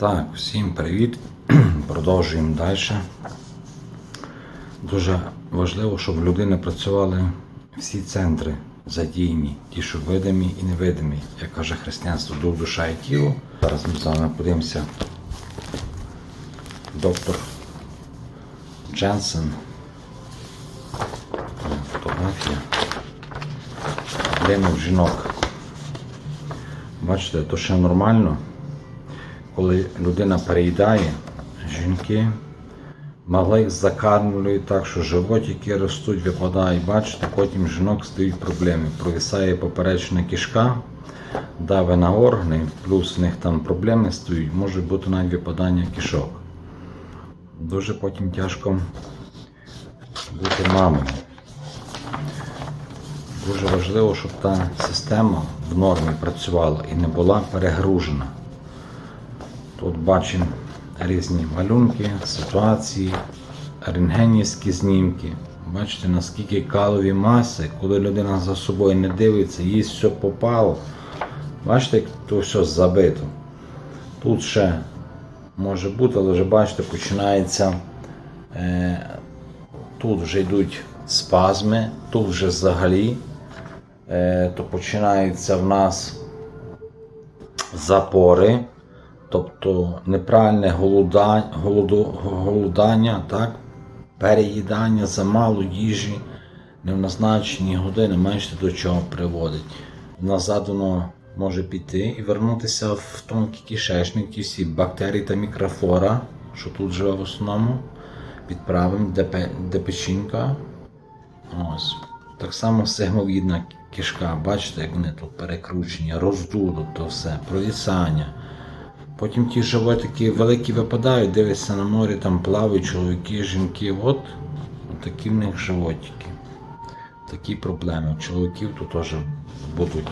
Так, всім привіт. Продовжуємо далі. Дуже важливо, щоб в людини працювали всі центри задіяні, ті, що видимі і невидимі. Як каже християнство, дух, душа і тіло. Зараз ми з вами подивимося. Доктор Дженсен. Фотографія. Проблеми жінок. Бачите, то ще нормально коли людина переїдає, жінки малих закармлюють так, що животики ростуть, випадають. Бачите, потім жінок стають проблеми. Провисає поперечна кишка, дави на органи, плюс в них там проблеми стають, може бути навіть випадання кишок. Дуже потім тяжко бути мамою. Дуже важливо, щоб та система в нормі працювала і не була перегружена. Тут бачимо різні малюнки, ситуації, рентгенівські знімки. Бачите, наскільки калові маси, коли людина за собою не дивиться, їй все попало. Бачите, то все забито. Тут ще може бути, але вже бачите, починається. Е, тут вже йдуть спазми, тут вже взагалі, е, то починаються в нас запори тобто неправильне голода, голоду, голодання, так? переїдання замало їжі, не в назначені години, менше до чого приводить. Назад воно може піти і вернутися в тонкий кишечник, ті всі бактерії та мікрофлора, що тут живе в основному, підправимо, де, печінка. Ось. Так само сигмовідна кишка, бачите, як вони тут перекручені, роздуло то все, провісання. Потім ті животики великі випадають, дивишся на морі, там плавають чоловіки, жінки. От такі в них животики. Такі проблеми. Чоловіків тут теж будуть.